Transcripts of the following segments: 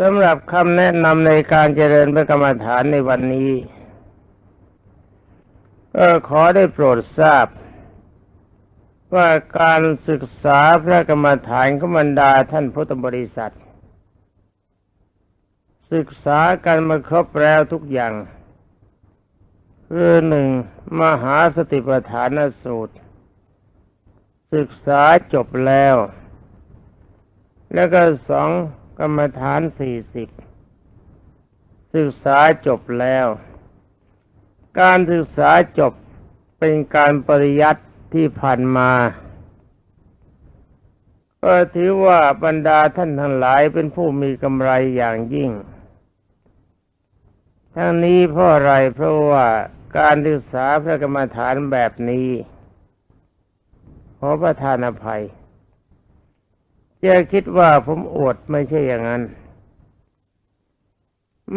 สำหรับคำแนะนำในการเจริญพระกรรมฐานในวันนี้ก็ขอได้โปรดทราบ ว่าการศึกษาพระกรรมฐานของบรรดาท่านพุทธบริษัท ศึกษากันมาครบแล้วทุกอย่าง คือหนึ่งมหาสติปัฏฐานสูตร ศึกษาจบแล้ว แล้วก็สอง กรรมฐานสี่สิบศึกษาจบแล้ว การศึกษาจบเป็นการปริยัติที่ผ่านมาก็ถือว่าบรรดาท่านทั้งหลายเป็นผู้มีกำไรอย่างยิ่ง ทั้งนี้เพราะอะไรเพราะว่าการศึกษาพระกรรมฐานแบบนี้ ขอประทานอภัย จะคิดว่าผมอวดไม่ใช่อย่างนั้น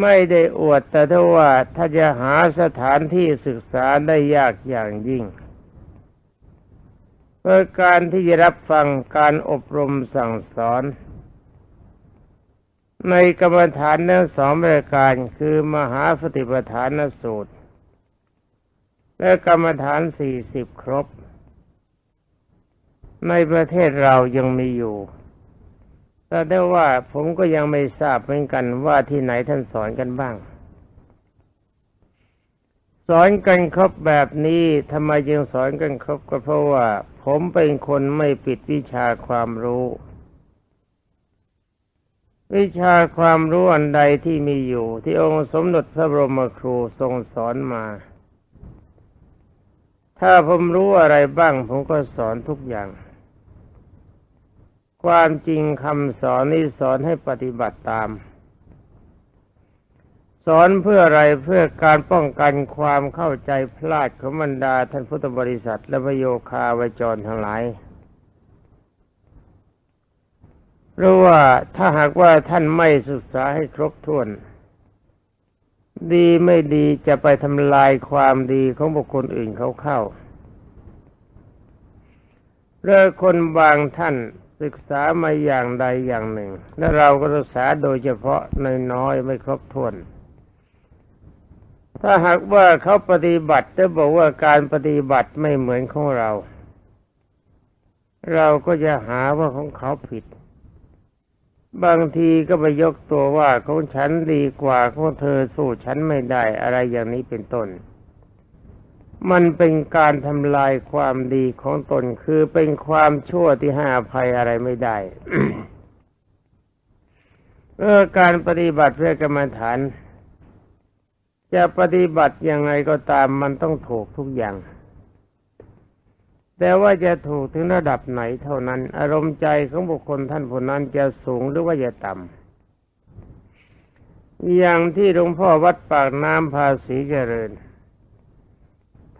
ไม่ได้อวดแต่ถ้าว่าถ้าจะหาสถานที่ศึกษาได้ยากอย่างยิ่งเพื่อการที่จะรับฟังการอบรมสั่งสอน ในกรรมฐานทั้งสองรายการคือมหาสติปัฏฐานสูตร และกรรมฐานสี่สิบครบ ในประเทศเรายังมีอยู่ แต่ได้ว่าผมก็ยังไม่ทราบเหมือนกันว่าที่ไหนท่านสอนกันบ้าง สอนกันครบแบบนี้ทำไมจึงสอนกันครบก็เพราะว่า ผมเป็นคนไม่ปิดวิชาความรู้ วิชาความรู้อันใดที่มีอยู่ ที่องค์สมเด็จพระบรมครูทรงสอนมา ถ้าผมรู้อะไรบ้าง ผมก็สอนทุกอย่าง ความจริงคำสอนนี้สอนให้ปฏิบัติตาม สอนเพื่ออะไรเพื่อการป้องกันความเข้าใจพลาดของบรรดาท่านพุทธบริษัทและพโยคาวจรทั้งหลายเพราะว่าถ้าหากว่าท่านไม่ศึกษาให้ครบถ้วน ดีไม่ดีจะไปทำลายความดีของบุคคลอื่นเขาเข้าเรื่องคนบางท่าน ศึกษามาอย่างใดอย่างหนึ่ง และเราก็ศึกษาโดยเฉพาะน้อยๆไม่ครบถ้วน ถ้าหากว่าเขาปฏิบัติจะบอกว่าการปฏิบัติไม่เหมือนของเรา เราก็จะหาว่าของเขาผิด บางทีก็ไปยกตัวว่าของฉันดีกว่าของเธอสู้ฉันไม่ได้อะไรอย่างนี้เป็นต้น มันเป็นการทำลายความดีของตนคือเป็นความชั่วที่ห้าภัยอะไรไม่ได้เมื่อการปฏิบัติเพื่อกรรมฐาน จะปฏิบัติยังไงก็ตามมันต้องถูกทุกอย่าง แต่ว่าจะถูกถึงระดับไหนเท่านั้น อารมณ์ใจของบุคคลท่านผู้นั้นจะสูงหรือว่าจะต่ำอย่างที่หลวงพ่อวัดปากน้ำภาษีเจริญ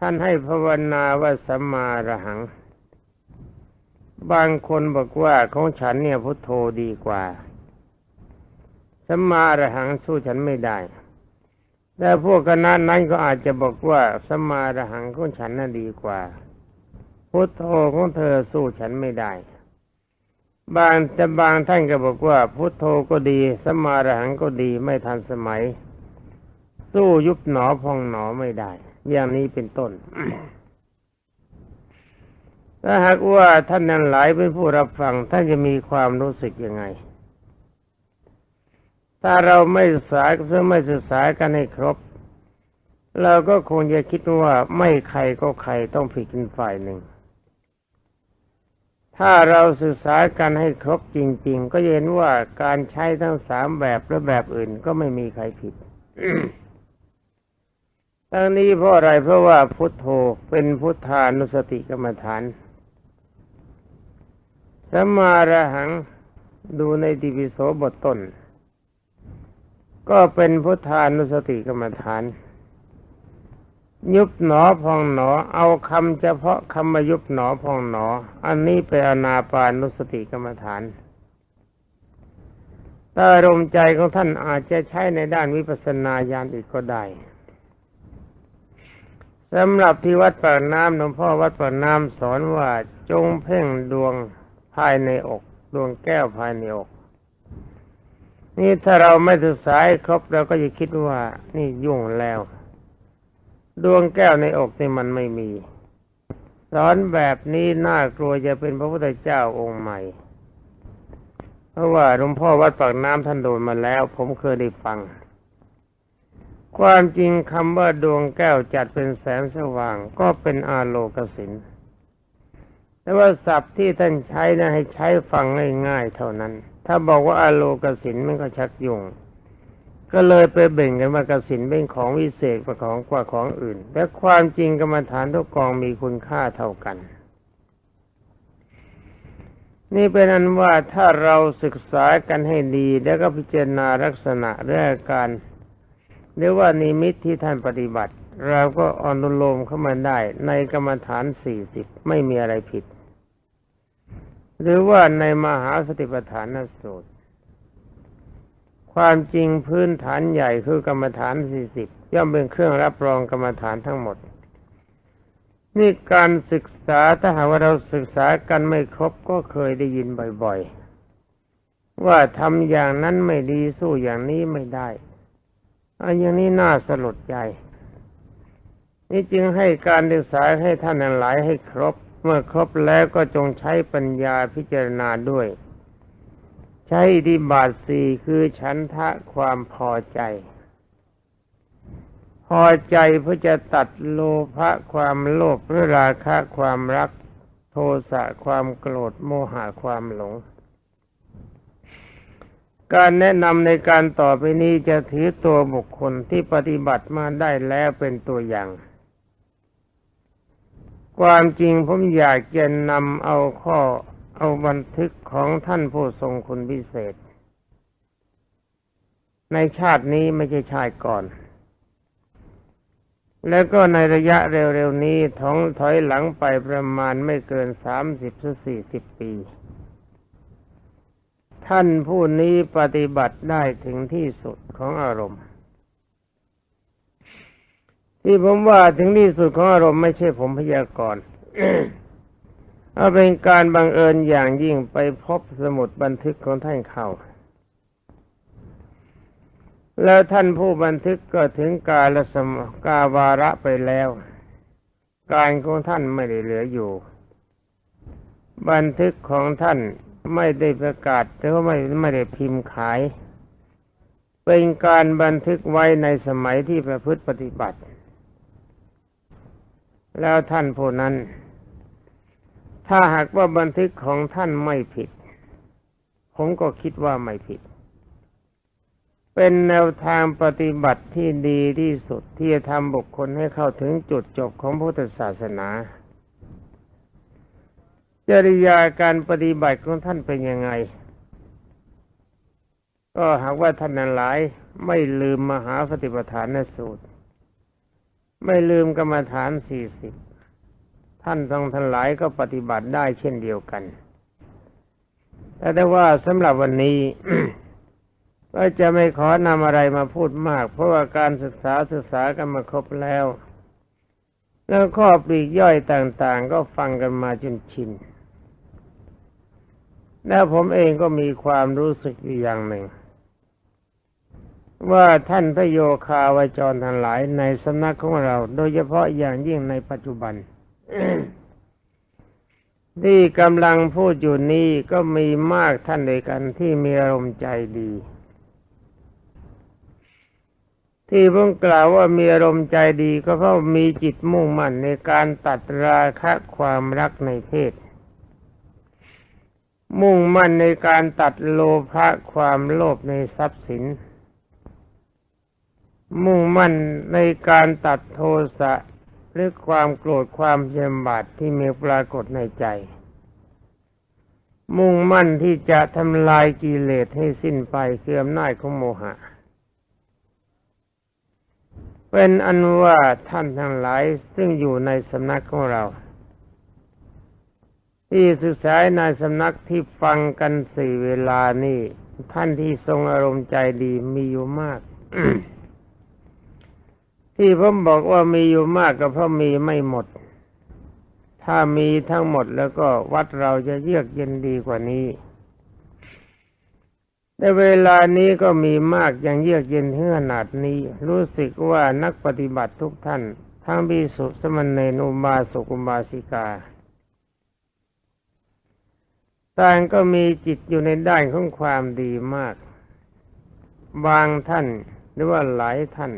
ท่านให้ภาวนาว่าสัมมาระหัง บางคนบอกว่าของฉันเนี่ยพุทโธดีกว่าสัมมาระหังสู้ฉันไม่ได้ แต่พวกคณะนั้นก็อาจจะบอกว่าสัมมาระหังของฉันน่ะดีกว่า พุทโธของเธอสู้ฉันไม่ได้ บางแต่บางท่านก็บอกว่า พุทโธก็ดีสัมมาระหังก็ดีไม่ทันสมัย สู้ยุบหนอพองหนอไม่ได้ อย่างนี้เป็นต้นถ้าหากว่าท่านนั้นหลายเป็นผู้รับฟังท่านจะมีความรู้สึกยังไง ถ้าเราไม่ศึกษาเพื่อไม่ศึกษากันให้ครบ เราก็คงจะคิดว่าไม่ใครก็ใครต้องผิดกันฝ่ายหนึ่ง ถ้าเราศึกษากันให้ครบจริง ๆ ก็เห็นว่าการใช้ทั้งสามแบบและแบบอื่นก็ไม่มีใครผิด ทั้งนี้เพราะอะไรเพราะว่าพุทโธเป็นพุทธานุสติกรรมฐานสัมมาระหังดูในดิวิโสบทต้น ก็เป็นพุทธานุสติกรรมฐาน ยุบหนอพองหนอ เอาคำเฉพาะคำมายุบหนอพองหนอ อันนี้เป็นอนาปานุสติกรรมฐานถ้าอารมณ์ใจของท่านอาจจะใช้ในด้านวิปัสสนาญาณอีกก็ได้ สำหรับที่วัดปากน้ำหลวงพ่อวัดปากน้ำสอนว่าจงเพ่งดวงภายในอก ดวงแก้วภายในอก นี่ถ้าเราไม่ศึกษาครบเราก็จะคิดว่า นี่ยุ่งแล้ว ดวงแก้วในอกนี่มันไม่มี สอนแบบนี้น่ากลัวจะเป็นพระพุทธเจ้าองค์ใหม่ เพราะว่าหลวงพ่อวัดปากน้ำท่านโดนมาแล้ว ผมเคยได้ฟัง ความจริงคำว่าดวงแก้วจัดเป็นแสงสว่าง ก็เป็นอาโลกสินแต่ว่าศัพท์ที่ท่านใช้นะให้ใช้ฟังง่าย ๆ เท่านั้น ถ้าบอกว่าอาโลกสินมันก็ชักยุ่ง ก็เลยไปเบ่งกันว่ากสินเป็นของวิเศษกว่าของกว่าของอื่นแต่ความจริงกรรมฐานทุกกองมีคุณค่าเท่ากัน นี่เป็นอันว่าถ้าเราศึกษากันให้ดีแล้วก็พิจารณาลักษณะและอาการ หรือว่านิมิตที่ท่านปฏิบัติ เราก็อนุโลมเข้ามาได้ในกรรมฐานสี่สิบไม่มีอะไรผิด หรือว่าในมหาสติปัฏฐานสูตร ความจริงพื้นฐานใหญ่คือกรรมฐานสี่สิบย่อมเป็นเครื่องรับรองกรรมฐานทั้งหมด นี่การศึกษาถ้าหากว่าเราศึกษากันไม่ครบก็เคยได้ยินบ่อย ๆ ว่าทำอย่างนั้นไม่ดีสู้อย่างนี้ไม่ได้ อันอย่างนี้น่าสลดใจ นี่จึงให้การศึกษาให้ท่านทั้งหลายให้ครบ เมื่อครบแล้วก็จงใช้ปัญญาพิจารณาด้วย ใช้อิธิบาทสี่คือฉันทะความพอใจ พอใจเพื่อจะตัดโลภะความโลภหรือราคะความรัก โทสะความโกรธโมหะความหลง การแนะนำในการต่อไปนี้จะถือตัวบุคคลที่ปฏิบัติมาได้แล้วเป็นตัวอย่าง ความจริงผมอยากจะนำเอาข้อเอาบันทึกของท่านผู้ทรงคุณพิเศษ ในชาตินี้ไม่ใช่ชาติก่อน แล้วก็ในระยะเร็วๆนี้ท้องถอยหลังไปประมาณไม่เกินสามสิบสี่สิบปี ท่านผู้นี้ปฏิบัติได้ถึงที่สุดของอารมณ์ ที่ผมว่าถึงที่สุดของอารมณ์ไม่ใช่ผมพยากรณ์เอาเป็นการบังเอิญอย่างยิ่งไปพบสมุดบันทึกของท่านเขาแล้วท่านผู้บันทึกก็ถึงกาลสมกาวาระไปแล้ว การของท่านไม่ได้เหลืออยู่ บันทึกของท่าน ไม่ได้ประกาศหรือว่าไม่ไม่ได้พิมพ์ขาย เป็นการบันทึกไว้ในสมัยที่ประพฤติปฏิบัติ แล้วท่านผู้นั้น ถ้าหากว่าบันทึกของท่านไม่ผิด ผมก็คิดว่าไม่ผิด เป็นแนวทางปฏิบัติที่ดีที่สุดที่จะทำบุคคลให้เข้าถึงจุดจบของพุทธศาสนา จริยาการปฏิบัติของท่านเป็นยังไง ก็หากว่าท่านนั้นหลาย ไม่ลืมมหาปฏิปทานสูตร ไม่ลืมกรรมฐานสี่สิบท่านทั้งทั้งหลายก็ปฏิบัติได้เช่นเดียวกัน แต่ได้ว่าสำหรับวันนี้ก็จะไม่ขอนำอะไรมาพูดมาก เพราะว่าการศึกษาศึกษากันมาครบแล้ว แล้วข้อปลีกย่อยต่างๆ ก็ฟังกันมาจนชิน แล้วผมเองก็มีความรู้สึกอยู่อย่างหนึ่ง ว่าท่านพระโยคาวาจรทั้งหลายในสำนักของเรา โดยเฉพาะอย่างยิ่งในปัจจุบันที่กำลังพูดอยู่นี้ก็มีมากท่านเดวยกันที่มีอารมณ์ใจดี ที่ผมกล่าวว่ามีอารมณ์ใจดีก็เพราะมีจิตมุ่งมั่นในการตัดราคะความรักในเพศ มุ่งมั่นในการตัดโลภะความโลภในทรัพย์สิน มุ่งมั่นในการตัดโทสะหรือความโกรธความเยมบาดที่มีปรากฏในใจ มุ่งมั่นที่จะทำลายกิเลสให้สิ้นไปเคืออำนาจของโมหะ เป็นอันว่าท่านทั้งหลายซึ่งอยู่ในสำนักของเรา ที่ศึกษาในสำนักที่ฟังกันสี่เวลานี่ท่านที่ทรงอารมณ์ใจดีมีอยู่มาก ที่ผมบอกว่ามีอยู่มากก็เพราะมีไม่หมด ถ้ามีทั้งหมดแล้วก็วัดเราจะเยือกเย็นดีกว่านี้ในเวลานี้ก็มีมากอย่างเยือกเย็นถึงขนาดนี้ รู้สึกว่านักปฏิบัติทุกท่าน ทั้งบิสุสมณเณรอุบาสุกอุบาสิกา ต่างก็มีจิตอยู่ในด้านของความดีมาก บางท่านหรือว่าหลายท่าน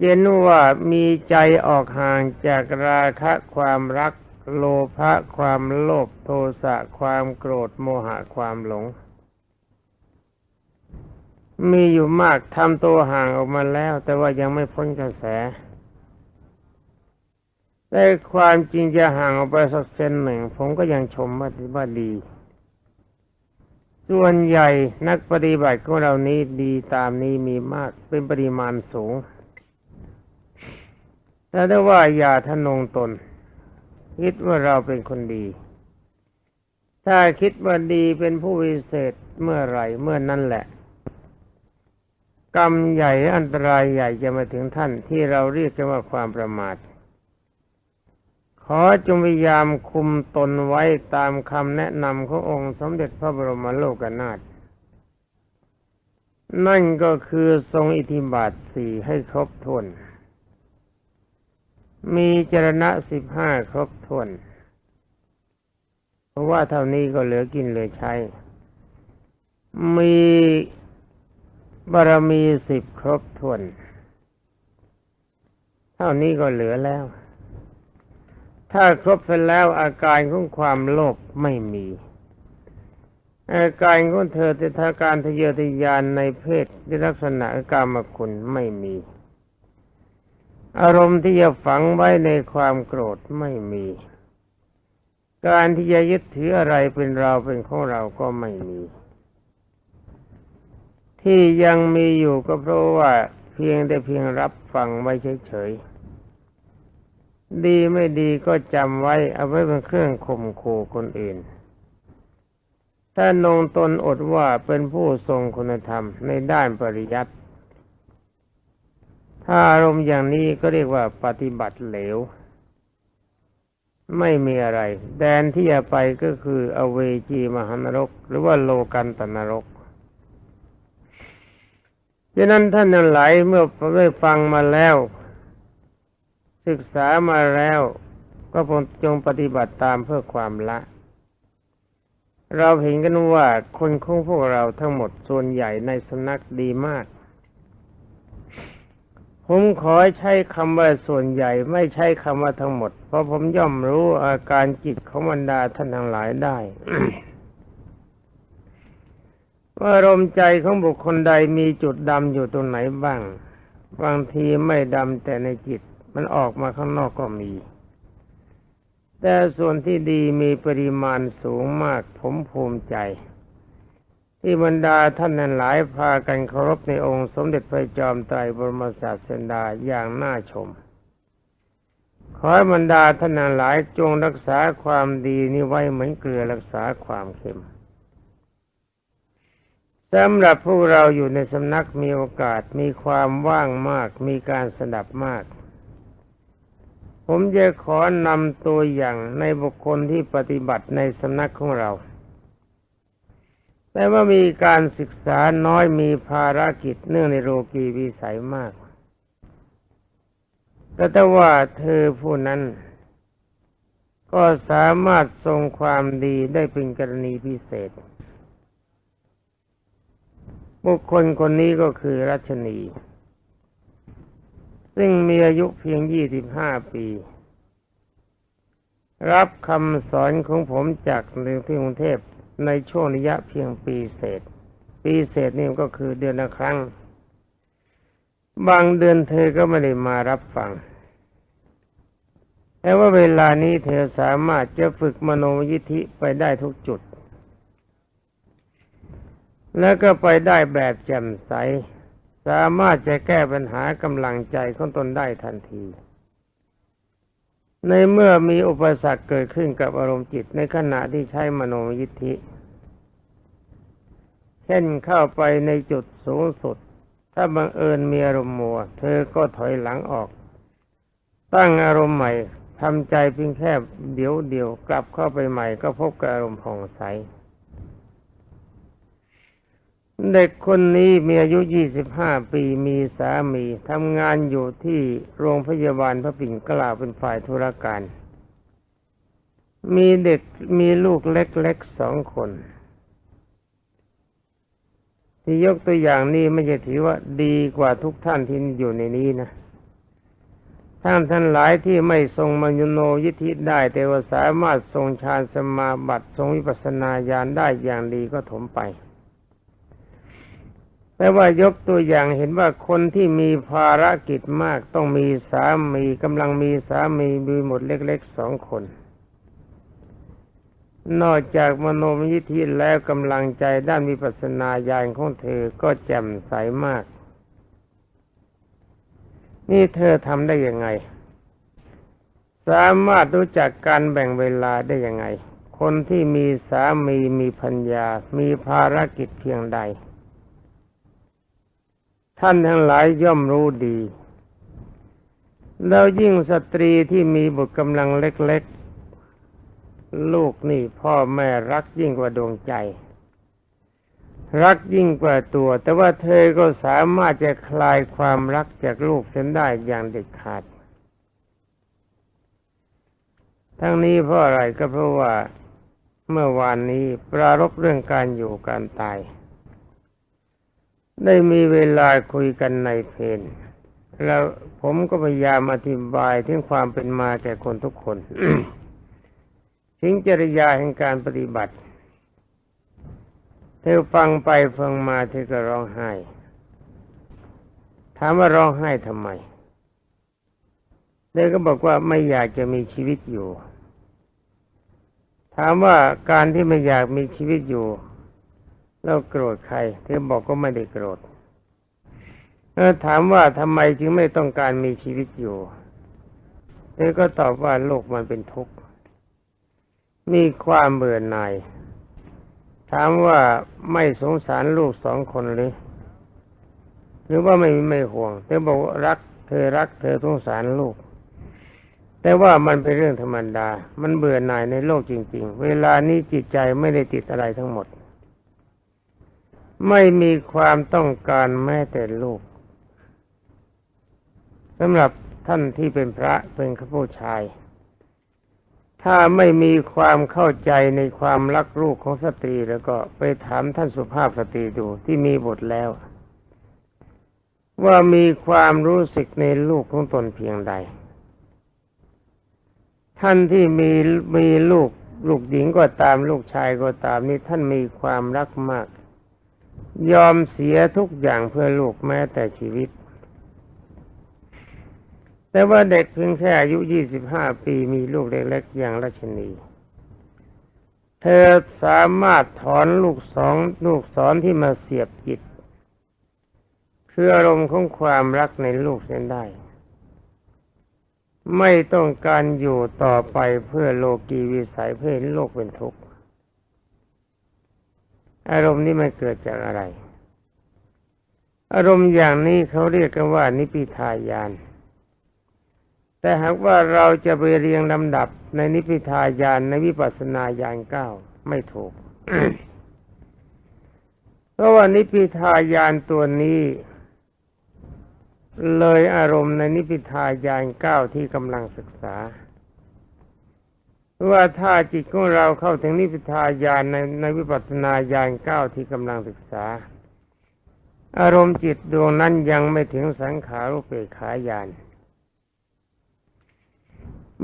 เย็นว่ามีใจออกห่างจากราคะความรัก โลภะความโลภโทสะความโกรธโมหะความหลง มีอยู่มากทำตัวห่างออกมาแล้ว แต่ว่ายังไม่พ้นกระแส แต่ความจริงจะห่างออกไปสักเซนหนึ่ง ผมก็ยังชมว่าว่าดี ส่วนใหญ่นักปฏิบัติของเรานี้ดีตามนี้มีมากเป็นปริมาณสูง แต่ได้ว่าอย่าทะนงตน คิดว่าเราเป็นคนดี ถ้าคิดว่าดีเป็นผู้วิเศษเมื่อไหร่เมื่อนั้นแหละกรรมใหญ่อันตรายใหญ่จะมาถึงท่านที่เราเรียกกันว่าความประมาท ขอจงพยายามคุมตนไว้ตามคำแนะนำขององค์สมเด็จพระบรมโลกนาถนั่นก็คือทรงอิทธิบาทสี่ให้ครบถ้วน มีจรณะสิบห้าครบถ้วน เพราะว่าเท่านี้ก็เหลือกินเหลือใช้ มีบารมีสิบครบถ้วน เท่านี้ก็เหลือแล้ว ถ้าครบไปแล้วอาการของความโลภไม่มี อาการของเธอติทาการทะเยอทะยานในเพศในลักษณะกามคุณไม่มี อารมณ์ที่จะฝังไว้ในความโกรธไม่มี การที่จะยึดถืออะไรเป็นเราเป็นของเราก็ไม่มี ที่ยังมีอยู่ก็เพราะว่าเพียงแต่เพียงรับฟังไว้เฉยๆ ดีไม่ดีก็จำไว้เอาไว้เป็นเครื่องข่มขู่คนอื่น ถ้านงตนอดว่าเป็นผู้ทรงคุณธรรมในด้านปริยัติถ้าอารมณ์อย่างนี้ก็เรียกว่าปฏิบัติเหลว ไม่มีอะไร แดนที่จะไปก็คืออเวจีมหานรก หรือว่าโลกันตนรกฉะนั้นท่านทั้งหลายเมื่อได้ฟังมาแล้ว ศึกษามาแล้วก็จงปฏิบัติตามเพื่อความละ เราเห็นกันว่าคนของพวกเราทั้งหมดส่วนใหญ่ในสำนักดีมาก ผมขอใช้คำว่าส่วนใหญ่ไม่ใช้คำว่าทั้งหมด เพราะผมย่อมรู้อาการจิตของบรรดาท่านทั้งหลายได้ว่าอารมใจของบุคคลใดมีจุดดำอยู่ตรงไหนบ้าง บางทีไม่ดำแต่ในจิต มันออกมาข้างนอกก็มี แต่ส่วนที่ดีมีปริมาณสูงมากผมภูมิใจ ที่บรรดาท่านนั้นหลายพากันเคารพในองค์สมเด็จพระจอมไตรบรมศาสดาอย่างน่าชม ขอให้บรรดาท่านนั้นหลายจงรักษาความดีนี้ไว้เหมือนเกลือรักษาความเค็มสำหรับพวกเราอยู่ในสำนักมีโอกาสมีความว่างมาก มีการสดับมาก ผมจะขอนำตัวอย่างในบุคคลที่ปฏิบัติในสำนักของเรา แต่ว่ามีการศึกษาน้อยมีภารกิจเนื่องในโลกีวิสัยมากแต่ว่าเธอผู้นั้น ก็สามารถทรงความดีได้เป็นกรณีพิเศษ บุคคลคนนี้ก็คือรัชนี ซึ่งมีอายุเพียงยี่สิบห้าปี รับคำสอนของผมจากเรืองที่กรุงเทพในช่วงระยะเพียงปีเศษ ปีเศษนี่ก็คือเดือนละครั้ง บางเดือนเธอก็ไม่ได้มารับฟัง แต่ว่าเวลานี้เธอสามารถจะฝึกมโนยิธิไปได้ทุกจุด แล้วก็ไปได้แบบแจ่มใส สามารถจะแก้ปัญหากำลังใจของตนได้ทันที ในเมื่อมีอุปสรรคเกิดขึ้นกับอารมณ์จิตในขณะที่ใช้มโนยิทธิ เช่นเข้าไปในจุดสูงสุด ถ้าบังเอิญมีอารมณ์มัว เธอก็ถอยหลังออก ตั้งอารมณ์ใหม่ทำใจเพียงแค่เดี๋ยวเดียวกลับเข้าไปใหม่ก็พบกับอารมณ์ผ่องใส เด็กคนนี้มีอายุ25ปีมีสามีทำงานอยู่ที่โรงพยาบาลพระปิ่นเกล้าเป็นฝ่ายธุรการ มีเด็กมีลูกเล็กๆสองคน ที่ยกตัวอย่างนี้ไม่ใช่ถือว่าดีกว่าทุกท่านที่อยู่ในนี้นะท่านท่านหลายที่ไม่ทรงมัญญโนยิทธิได้ แต่ว่าสามารถทรงฌานสมาบัติทรงวิปัสสนาญาณได้อย่างดีก็ถมไป แต่ว่ายกตัวอย่างเห็นว่าคนที่มีภารกิจมากต้องมีสามีกำลังมีสามีมีหมดเล็กๆสองคน นอกจากมโนมยิธิแล้วกำลังใจด้านวิปัสสนาญาณของเธอก็แจ่มใสมาก นี่เธอทำได้ยังไง สามารถรู้จักการแบ่งเวลาได้ยังไง คนที่มีสามีมีพัญญา มีภารกิจเพียงใด ท่านทั้งหลายย่อมรู้ดี แล้วยิ่งสตรีที่มีบุตรกำลังเล็กๆ ลูกนี่พ่อแม่รักยิ่งกว่าดวงใจ รักยิ่งกว่าตัว แต่ว่าเธอก็สามารถจะคลายความรักจากลูกเส้นได้อย่างเด็ดขาด ทั้งนี้เพราะอะไรก็เพราะว่าเมื่อวานนี้ปรารบเรื่องการอยู่การตาย ได้มีเวลาคุยกันในเพนแล้วผมก็พยายามอธิบายถึงความเป็นมาแก่คนทุกคนถึงจริยาแห่งการปฏิบัติ เธอฟังไปฟังมาเธอก็ร้องไห้ ถามว่าร้องไห้ทำไมเธอก็บอกว่าไม่อยากจะมีชีวิตอยู่ ถามว่าการที่ไม่อยากมีชีวิตอยู่ แล้วโกรธใครเธอบอกก็ไม่ได้โกรธเออถามว่าทำไมจึงไม่ต้องการมีชีวิตอยู่เธอก็ตอบว่าโลกมันเป็นทุกข์มีความเบื่อหน่าย ถามว่าไม่สงสารลูกสองคนหรือหรือว่าไม่ไม่ห่วงเธอบอกว่ารัก เธอรัก เธอสงสารลูก แต่ว่ามันเป็นเรื่องธรรมดา มันเบื่อหน่ายในโลกจริง ๆ เวลานี้จิตใจไม่ได้ติดอะไรทั้งหมด ไม่มีความต้องการแม้แต่ลูกสำหรับท่านที่เป็นพระเป็นข้าผู้ชาย ถ้าไม่มีความเข้าใจในความรักลูกของสตรีแล้วก็ไปถามท่านสุภาพสตรีดูที่มีบทแล้ว ว่ามีความรู้สึกในลูกของตนเพียงใด ท่านที่มีมีลูกลูกหญิงก็ตามลูกชายก็ตามนี่ท่านมีความรักมาก ยอมเสียทุกอย่างเพื่อลูกแม้แต่ชีวิต แต่ว่าเด็กเพียงแค่อายุยี่สิบห้าปีมีลูกเล็กๆอย่างราชนี เธอสามารถถอนลูกสองลูกศรที่มาเสียบจิตคืออารมณ์ของความรักในลูกเส้นได้ ไม่ต้องการอยู่ต่อไปเพื่อโลกีวิสัยเพื่อโลกเป็นทุกข์ อารมณ์นี้มันเกิดจากอะไร อารมณ์อย่างนี้เขาเรียกกันว่า นิพิทายาน แต่หากว่าเราจะไปเรียงลำดับในนิพิทายานในวิปัสสนาญาณเก้าไม่ถูก เพราะว่านิพิทายานตัวนี้เลยอารมณ์ในนิพิทายานเก้าที่กำลังศึกษา ว่าถ้าจิตของเราเข้าถึงนิพิทายานในในวิปัสสนาญาณเก้าที่กำลังศึกษา อารมณ์จิตดวงนั้นยังไม่ถึงสังขารุปเปกขายาน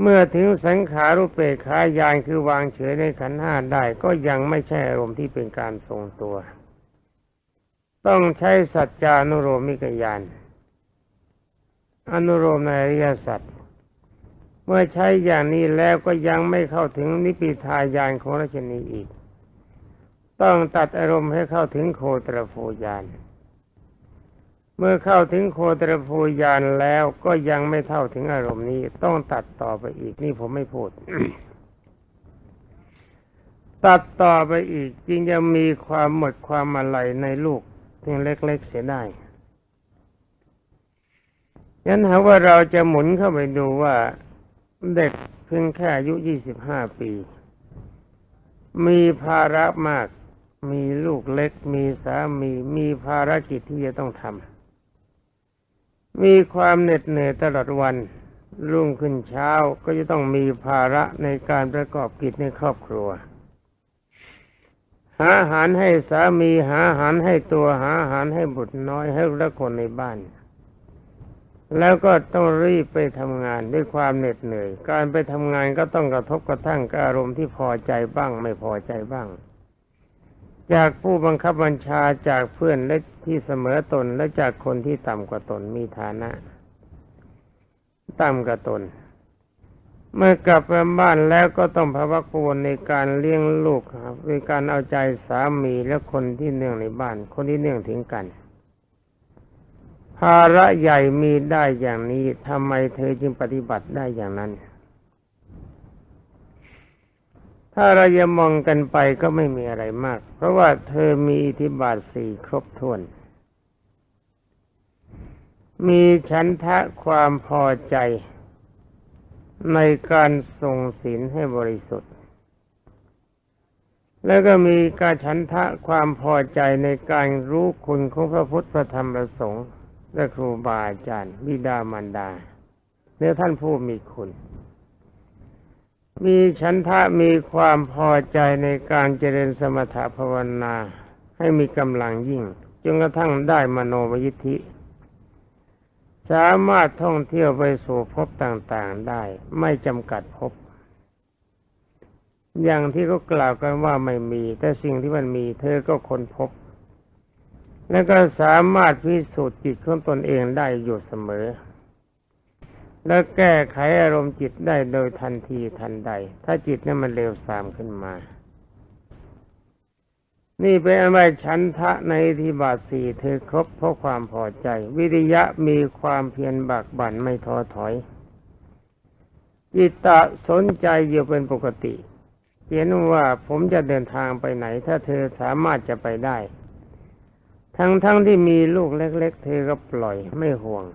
เมื่อถึงสังขารุปเปกขายานคือวางเฉยในขันห้าได้ก็ยังไม่ใช่อารมณ์ที่เป็นการทรงตัว ต้องใช้สัจจานุโรมิกยานอนุโลมในอริยสัจ เมื่อใช้อย่างนี้แล้วก็ยังไม่เข้าถึงนิพิทายานของราชนีอีก ต้องตัดอารมณ์ให้เข้าถึงโคตรภูยาน เมื่อเข้าถึงโคตรภูยานแล้วก็ยังไม่เท่าถึงอารมณ์นี้ ต้องตัดต่อไปอีกนี่ผมไม่พูด ตัดต่อไปอีกจึงจะมีความหมดความอะไรในลูกเพียงเล็ก ๆ เสียได้ยันหาว่าเราจะหมุนเข้าไปดูว่า เด็กเพียงแค่อายุยี่สิบห้าปี มีภาระมาก มีลูกเล็ก มีสามี มีภารกิจที่จะต้องทำ มีความเหน็ดเหนื่อยตลอดวัน รุ่งขึ้นเช้าก็จะต้องมีภาระในการประกอบกิจในครอบครัว หาอาหารให้สามี หาอาหารให้ตัว หาอาหารให้บุตรน้อยให้ละคนในบ้าน แล้วก็ต้องรีบไปทำงานด้วยความเหน็ดเหนื่อย การไปทำงานก็ต้องกระทบกระทั่งกับอารมณ์ที่พอใจบ้าง ไม่พอใจบ้าง จากผู้บังคับบัญชาจากเพื่อนและที่เสมอตนและจากคนที่ต่ำกว่าตนมีฐานะต่ำกว่าตน เมื่อกลับมาบ้านแล้วก็ต้องภาวะกังวลในการเลี้ยงลูกครับในการเอาใจสามีและคนที่เนื่องในบ้าน คนที่เนื่องถึงกัน ภาระใหญ่มีได้อย่างนี้ทำไมเธอจึงปฏิบัติได้อย่างนั้น ถ้าเราจะมองกันไปก็ไม่มีอะไรมาก เพราะว่าเธอมีอิทธิบาทสี่ครบถ้วน มีฉันทะความพอใจในการส่งศีลให้บริสุทธิ์ แล้วก็มีการฉันทะความพอใจในการรู้คุณของพระพุทธพระธรรมพระสงฆ์ และครูบาอาจารย์บิดามารดาเนื้อท่านผู้มีคุณ มีฉันทะมีความพอใจในการเจริญสมถภาวนา ให้มีกำลังยิ่งจนกระทั่งได้มโนมยิทธิ สามารถท่องเที่ยวไปสู่ภพต่างๆได้ ไม่จำกัดภพอย่างที่เขากล่าวกันว่าไม่มี แต่สิ่งที่มันมีเธอก็ค้นพบ แล้วก็สามารถพิสูจน์จิตของตนเองได้อยู่เสมอ และแก้ไขอารมณ์จิตได้โดยทันทีทันใด ถ้าจิตนั้นมันเร็วสามขึ้นมา นี่เป็นอันว่าฉันทะในที่บาทสี่เธอครบเพราะความพอใจ วิริยะมีความเพียรบักบั่นไม่ท้อถอยจิตตะสนใจอยู่เป็นปกติเขียนว่าผมจะเดินทางไปไหน ถ้าเธอสามารถจะไปได้ ทั้งๆทที่มีลูกเล็ก ๆ เธอก็ปล่อยไม่ห่วง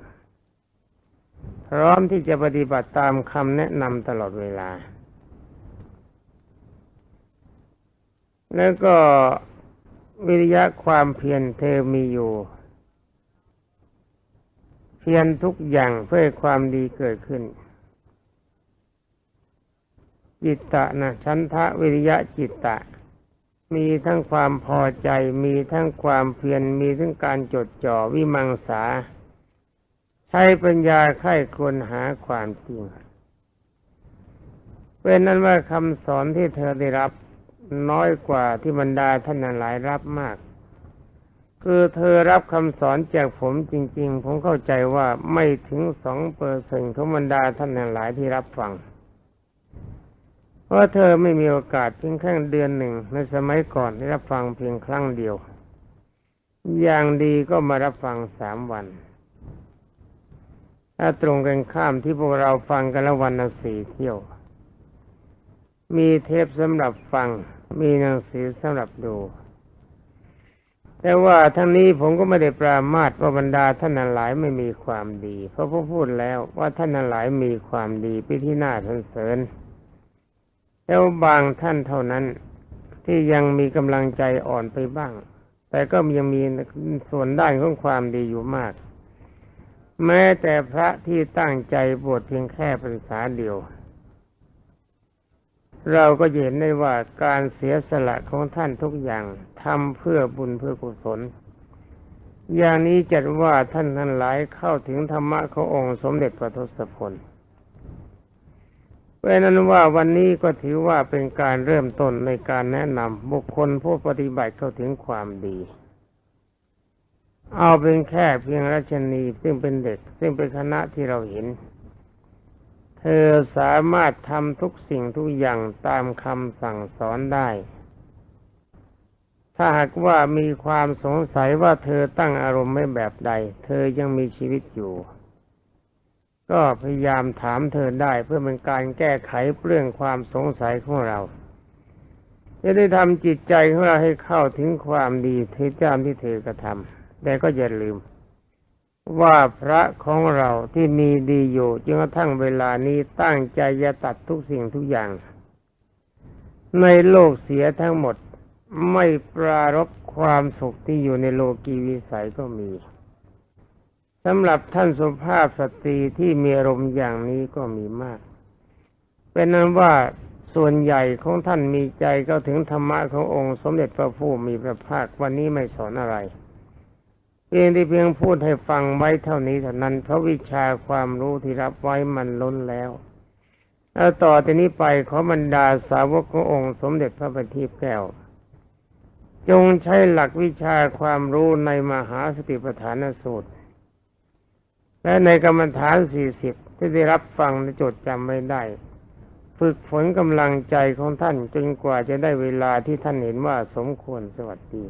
พร้อมที่จะปฏิบัติตามคำแนะนำตลอดเวลา แล้วก็วิริยะความเพียรเธอมีอยู่ เพียรทุกอย่างเพื่อความดีเกิดขึ้น จิตตะนะชันทะวิริยะจิตตะ มีทั้งความพอใจ มีทั้งความเพียรมีทั้งการจดจ่อวิมังสา ใช้ปัญญาไข้ควรหาความจริงเป็นนั้นว่าคำสอนที่เธอได้รับน้อยกว่าที่บรรดาท่านหลายรับมาก คือเธอรับคำสอนจากผมจริง ๆ ผมเข้าใจว่าไม่ถึงสองเปอร์เซ็นของบรรดาท่านหลายที่รับฟัง เพราะเธอไม่มีโอกาสเพียงแค่เดือนหนึ่งในสมัยก่อนได้รับฟังเพียงครั้งเดียว อย่างดีก็มารับฟังสามวัน ถ้าตรงกันข้ามที่พวกเราฟังกันละวันละสี่เที่ยว มีเทปสำหรับฟัง มีหนังสือสำหรับดูแต่ว่าทั้งนี้ผมก็ไม่ได้ปรามาสว่าบรรดาท่านหลายไม่มีความดี เพราะพระพูดแล้วว่าท่านหลายมีความดีไปที่น่าสรรเสริญ แล้วบางท่านเท่านั้นที่ยังมีกำลังใจอ่อนไปบ้าง แต่ก็ยังมีส่วนด้านของความดีอยู่มาก แม้แต่พระที่ตั้งใจบวชเพียงแค่พรรษาเดียว เราก็เห็นได้ว่าการเสียสละของท่านทุกอย่างทำเพื่อบุญเพื่อกุศล อย่างนี้จัดว่าท่านทั้งหลายเข้าถึงธรรมะขององค์สมเด็จพระทศพล เพราะนั้นว่าวันนี้ก็ถือว่าเป็นการเริ่มต้นในการแนะนำบุคคลผู้ปฏิบัติเข้าถึงความดี เอาเป็นแค่เพียงรัชนีซึ่งเป็นเด็ก ซึ่งเป็นคณะที่เราเห็น เธอสามารถทำทุกสิ่งทุกอย่างตามคำสั่งสอนได้ ถ้าหากว่ามีความสงสัยว่าเธอตั้งอารมณ์ไม่แบบใด เธอยังมีชีวิตอยู่ ก็พยายามถามเธอได้เพื่อเป็นการแก้ไขเรื่องความสงสัยของเราจะได้ทำจิตใจของเราให้เข้าถึงความดีที่จามที่เธอกระทำแต่ก็อย่าลืม ว่าพระของเราที่มีดีอยู่จนกระทั่งเวลานี้ตั้งใจจะตัดทุกสิ่งทุกอย่าง ในโลกเสียทั้งหมดไม่ปรารบความสุขที่อยู่ในโลกีวิสัยก็มี สำหรับท่านสุภาพสตรีที่มีอารมณ์อย่างนี้ก็มีมาก เป็นนั้นว่าส่วนใหญ่ของท่านมีใจก็ถึงธรรมะขององค์สมเด็จพระผู้มีพระภาควันนี้ไม่สอนอะไร เพียงที่เพียงพูดให้ฟังไว้เท่านี้เท่านั้นเพราะวิชาความรู้ที่รับไว้มันล้นแล้วแล้วต่อจากนี้ไปขอบรรดาสาวกขององค์สมเด็จพระบัณฑิตแก้ว จงใช้หลักวิชาความรู้ในมหาสติปัฏฐานสูตร และในกรรมฐานสี่สิบที่ได้รับฟังและจดจำไม่ได้ ฝึกฝนกำลังใจของท่านจนกว่าจะได้เวลาที่ท่านเห็นว่าสมควรสวัสดี